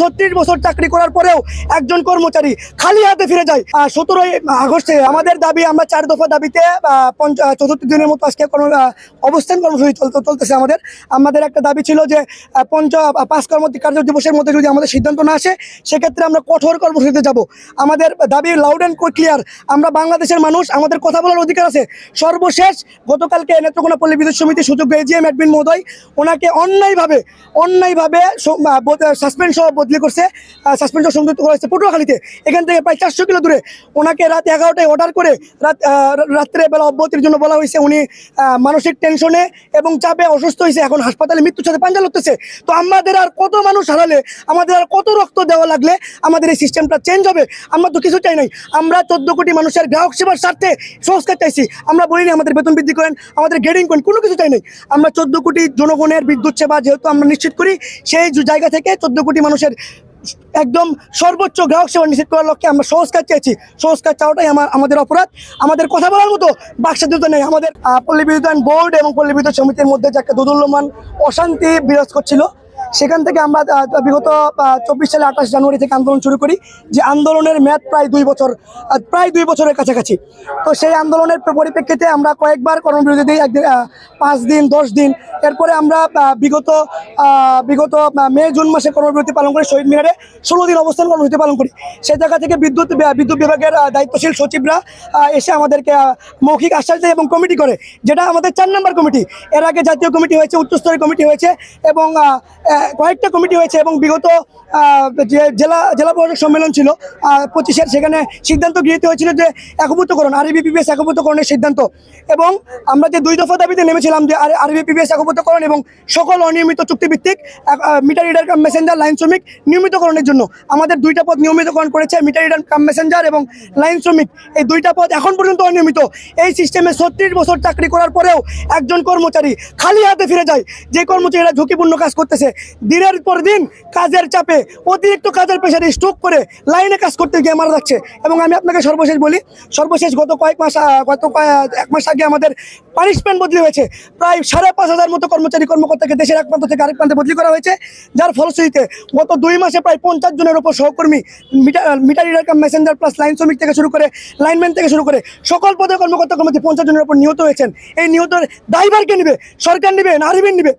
ছত্রিশ বছর চাকরি করার পরেও একজন কর্মচারী খালি হাতে ফিরে যায়। আর সতেরোই আগস্টে আমাদের দাবি, আমরা চার দফা দাবিতে চতুর্থ দিনের মতো আজকে কোনো অবস্থান কর্মসূচি চলতে, চলতেছে আমাদের। আমাদের একটা দাবি ছিল যে পঞ্চ পাঁচ কর্ম কার্য দিবসের মধ্যে যদি আমাদের সিদ্ধান্ত না আসে, সেক্ষেত্রে আমরা কঠোর কর্মসূচিতে যাব। আমাদের দাবি লাউড অ্যান্ড ক্লিয়ার আমরা বাংলাদেশের মানুষ, আমাদের কথা বলার অধিকার আছে। সর্বশেষ গতকালকে নেত্রকোনা পল্লী বিদ্যুৎ সমিতির সুযোগ এজিএম অ্যাডমিন মহোদয়, ওনাকে অন্যায়ভাবে অন্যায়ভাবে সাসপেন্ড সহ বদলি করছে সাসপেন্ড সংযুক্ত করা হয়েছে পটুয়াখালীতে। এখান থেকে প্রায় চারশো কিলো দূরে ওনাকে রাত এগারোটায় অর্ডার করে রাত আহ, রাত্রে বেলা অব্যাহতির জন্য বলা হয়েছে উনি মানসিক টেনশনে এবং চাপে অসুস্থ হয়েছে এখন হাসপাতালে মৃত্যুর সাথে পাঞ্জা লড়তেছে। তো আমাদের আর কত মানুষ হারালে আমাদের আর কত রক্ত দেওয়া লাগলে আমাদের এই সিস্টেমটা চেঞ্জ হবে? আমরা তো কিছু চাই নাই। আমরা চোদ্দ কোটি মানুষের গ্রাহক সেবার স্বার্থে সংস্কার চাইছি। আমরা বলিনি আমাদের বেতন বৃদ্ধি করেন আমাদের গ্রেডিং করেন কোনো কিছু চাই নাই। আমরা চোদ্দ কোটি জনগণের বিদ্যুৎ সেবা যেহেতু আমরা নিশ্চিত করি সেই জায়গা থেকে চোদ্দ কোটি মানুষের একদম সর্বোচ্চ গ্রাহক সেবা নিশ্চিত করার লক্ষ্যে আমরা সংস্কার চেয়েছি। সংস্কার চাওয়াটাই আমার, আমাদের অপরাধ। আমাদের কথা বলার মতো বাকস্বাধীনতা নেই। আমাদের পল্লী বিদ্যুৎ বোর্ড এবং পল্লী বিদ্যুৎ সমিতির মধ্যে যে একটা দুদুল্যমান অশান্তি বিরাজ করছিল সেখান থেকে আমরা বিগত চব্বিশ সালে আঠাশ জানুয়ারি থেকে আন্দোলন শুরু করি, যে আন্দোলনের মেয়াদ প্রায় দুই বছর প্রায় দুই বছরের কাছাকাছি। তো সেই আন্দোলনের পরিপ্রেক্ষিতে আমরা কয়েকবার কর্মবিরতি দিই একদিন পাঁচ দিন, দশ দিন, এরপরে আমরা বিগত বিগত মে, জুন মাসে কর্মবিরতি পালন করি, শহীদ মিনারে ষোলো দিন অবস্থান কর্মসূচি পালন করি। সেই জায়গা থেকে বিদ্যুৎ বিদ্যুৎ বিভাগের দায়িত্বশীল সচিবরা এসে আমাদেরকে মৌখিক আশ্বাস দেয় এবং কমিটি করে, যেটা আমাদের চার নম্বর কমিটি। এর আগে জাতীয় কমিটি হয়েছে, উচ্চস্তরের কমিটি হয়েছে এবং কয়েকটা কমিটি হয়েছে এবং বিগত যে জেলা জেলা প্রশাসক সম্মেলন ছিল পঁচিশের সেখানে সিদ্ধান্ত গৃহীত হয়েছিল যে একভূতকরণ আরবি পিবিএস একভূতকরণের সিদ্ধান্ত। এবং আমরা যে দুই দফা দাবিতে নেমেছিলাম যে আরবি পিবিএস একভূতকরণ এবং সকল অনিয়মিত চুক্তিভিত্তিক meter reader cum messenger, line শ্রমিক নিয়মিতকরণের জন্য। আমাদের দুইটা পদ নিয়মিতকরণ করেছে মিটার রিডার কাম মেসেঞ্জার এবং লাইন শ্রমিক। এই দুইটা পদ এখন পর্যন্ত অনিয়মিত। এই সিস্টেমে ছত্রিশ বছর চাকরি করার পরেও একজন কর্মচারী খালি হাতে ফিরে যায়। যে কর্মচারীরা ঝুঁকিপূর্ণ কাজ করতেছে দিনের পর দিন কাজের চাপে অতিরিক্ত কাজের পেশারে স্ট্রোক করে লাইনে কাজ করতে গিয়ে মারা যাচ্ছে। এবং আমি আপনাকে সর্বশেষ বলি, সর্বশেষ গত কয়েক মাস গত এক মাস আগে আমাদের পানিশমেন্ট বদলি হয়েছে। প্রায় সাড়ে পাঁচ হাজার মতো কর্মচারী, কর্মকর্তাকে দেশের এক প্রান্ত থেকে আরেক প্রান্তে বদলি করা হয়েছে। যার ফলশ্রুতিতে গত দুই মাসে প্রায় পঞ্চাশ জনের উপর সহকর্মী meter meter reader cum messenger plus line শ্রমিক থেকে শুরু করে লাইনম্যান থেকে শুরু করে সকল পদে কর্মকর্তা কর্মচারী পঞ্চাশ জনের উপর নিহত হয়েছেন। এই নিহতের দায়ভার কে নিবে? সরকার নিবে না আরবিন নিবে?